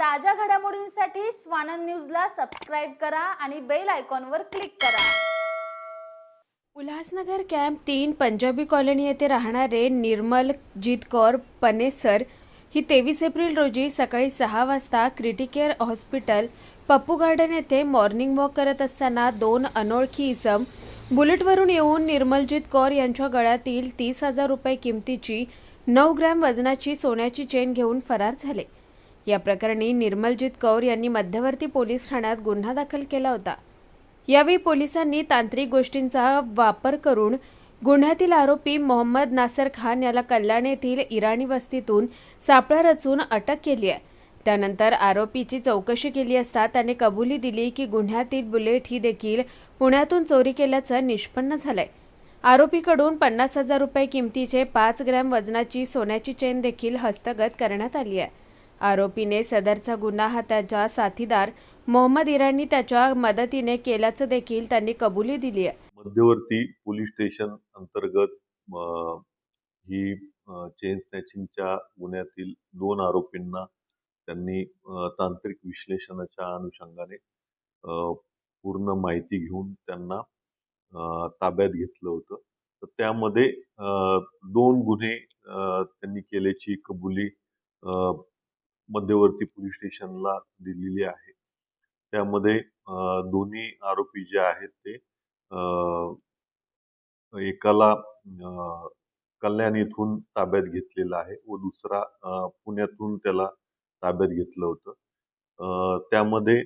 ताज्या घडामोडींसाठी स्वानंद न्यूजला सबस्क्राईब करा आणि बेल आयकॉनवर क्लिक करा. उल्हासनगर कॅम्प तीन पंजाबी कॉलनी येथे राहणारे निर्मल जीत कौर पनेसर ही तेवीस एप्रिल रोजी सकाळी सहा वाजता क्रिटिकेअर हॉस्पिटल पप्पू गार्डन येथे मॉर्निंग वॉक करत असताना दोन अनोळखी इसम बुलेटवरून येऊन निर्मलजीत कौर यांच्या गळ्यातील तीस हजार रुपये किमतीची नऊ ग्रॅम वजनाची सोन्याची चेन घेऊन फरार झाले. या प्रकरणी निर्मलजीत कौर यांनी मध्यवर्ती पोलीस ठाण्यात गुन्हा दाखल केला होता. यावेळी पोलिसांनी तांत्रिक गोष्टींचा वापर करून गुन्ह्यातील आरोपी मोहम्मद नासर खान याला कल्याण येथील इराणी वस्तीतून सापळा रचून अटक केली आहे. त्यानंतर आरोपीची चौकशी केली असता त्याने कबुली दिली की गुन्ह्यातील बुलेट ही देखील पुण्यातून चोरी केल्याचं निष्पन्न झालंय. आरोपीकडून पन्नास हजार रुपये किमतीचे पाच ग्रॅम वजनाची सोन्याची चेन देखील हस्तगत करण्यात आली आहे. आरोपीने सदरचा गुन्हा हा त्याच्या साथीदार मोहम्मद इराणी त्याच्या मदतीने केल्याचं देखील त्यांनी कबुली दिली आहे. मध्यवर्ती पोलीस स्टेशन अंतर्गत ही चेन स्नॅचिंगच्या गुन्ह्यातील दोन आरोपींना त्यांनी तांत्रिक विश्लेषणाच्या अनुषंगाने पूर्ण माहिती घेऊन त्यांना ताब्यात घेतलं होतं. तर त्यामध्ये दोन गुन्हे त्यांनी केल्याची कबुली मध्यवर्ती पोलीस स्टेशनला दिलेली आहे. त्यामध्ये दोन्ही आरोपी जे आहेत ते एकाला कल्याण येथून ताब्यात घेतलेला आहे व दुसरा पुण्यातून त्याला ताब्यात घेतलं होतं. त्यामध्ये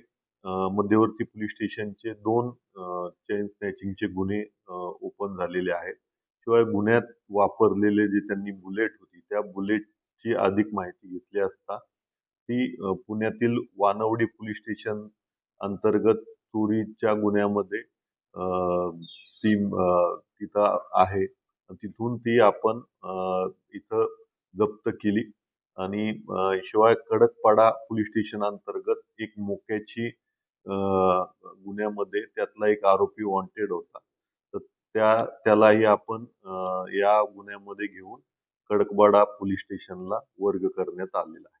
मध्यवर्ती पोलीस स्टेशनचे दोन चेन स्नॅचिंगचे गुन्हे ओपन झालेले आहेत. शिवाय गुन्ह्यात वापरलेले जे त्यांनी बुलेट होती त्या बुलेटची अधिक माहिती घेतली असता ती पुण्यातील वानवडी पोलीस स्टेशन अंतर्गत चोरीच्या गुन्ह्यामध्ये ती तिथं आहे. तिथून ती आपण इथं जप्त केली. आणि शिवाय कडकपाडा पोलीस स्टेशन अंतर्गत एक मोक्याची गुन्ह्यामध्ये त्यातला एक आरोपी वॉन्टेड होता. तर त्या त्यालाही आपण या गुन्ह्यामध्ये घेऊन कडकपाडा पोलीस स्टेशनला वर्ग करण्यात आलेला आहे.